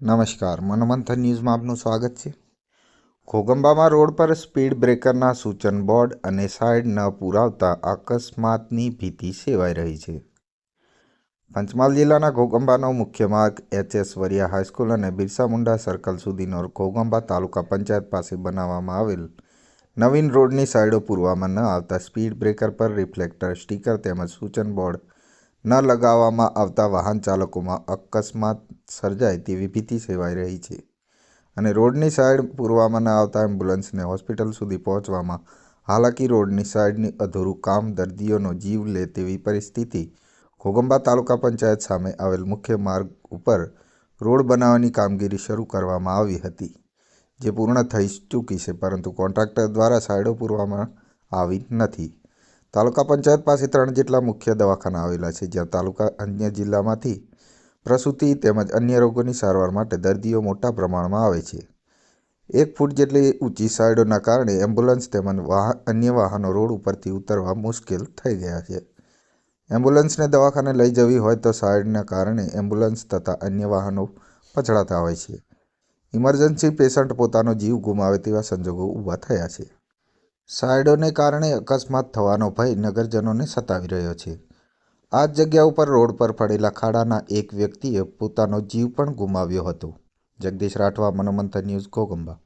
નમસ્કાર, મનોમંથન ન્યૂઝમાં આપનું સ્વાગત છે. ઘોગંબામાં રોડ પર સ્પીડ બ્રેકરના સૂચન બોર્ડ અને સાઇડ ન પુરાવતા અકસ્માતની ભીતિ સેવાઈ રહી છે. પંચમહાલ જિલ્લાના ઘોગંબાનો મુખ્ય માર્ગ એચએસ વરિયા હાઈસ્કૂલ અને બિરસા મુંડા સર્કલ સુધીનો ઘોગંબા તાલુકા પંચાયત પાસે બનાવવામાં આવેલ નવીન રોડની સાઇડો પૂરવામાં ન આવતા સ્પીડ બ્રેકર પર રિફ્લેક્ટર, સ્ટીકર તેમજ સૂચન બોર્ડ ન લગાવવામાં આવતા વાહન ચાલકોમાં અકસ્માત સર્જાય તેવી ભીતિ સેવાઈ રહી છે અને રોડની સાઈડ પૂરવામાં ન આવતા એમ્બ્યુલન્સને હોસ્પિટલ સુધી પહોંચવામાં, હાલાકી રોડની સાઈડની અધૂરું કામ દર્દીઓનો જીવ લે તેવી પરિસ્થિતિ, ઘોગંબા તાલુકા પંચાયત સામે આવેલ મુખ્ય માર્ગ ઉપર રોડ બનાવવાની કામગીરી શરૂ કરવામાં આવી હતી, જે પૂર્ણ થઈ ચૂકી છે, પરંતુ કોન્ટ્રાક્ટર દ્વારા સાઈડો પૂરવામાં આવી નથી. તાલુકા પંચાયત પાસે ત્રણ જેટલા મુખ્ય દવાખાના આવેલા છે, જ્યાં તાલુકા અન્ય જિલ્લામાંથી પ્રસૂતિ તેમજ અન્ય રોગોની સારવાર માટે દર્દીઓ મોટા પ્રમાણમાં આવે છે. એક ફૂટ જેટલી ઊંચી સાઇડોના કારણે એમ્બ્યુલન્સ તેમજ વાહન, અન્ય વાહનો રોડ ઉપરથી ઉતરવા મુશ્કેલ થઈ ગયા છે. એમ્બ્યુલન્સને દવાખાને લઈ જવી હોય તો સાઇડના કારણે એમ્બ્યુલન્સ તથા અન્ય વાહનો પછડાતા હોય છે. ઇમરજન્સી પેશન્ટ પોતાનો જીવ ગુમાવે તેવા સંજોગો ઊભા થયા છે. સાઇડોને કારણે અકસ્માત થવાનો ભય નગરજનોને સતાવી રહ્યો છે. આ જગ્યા ઉપર રોડ પર પડેલા ખાડાના એક વ્યક્તિએ પોતાનો જીવ પણ ગુમાવ્યો હતો. જગદીશ રાઠવા, મનોમંથન ન્યૂઝ ઘોગંબા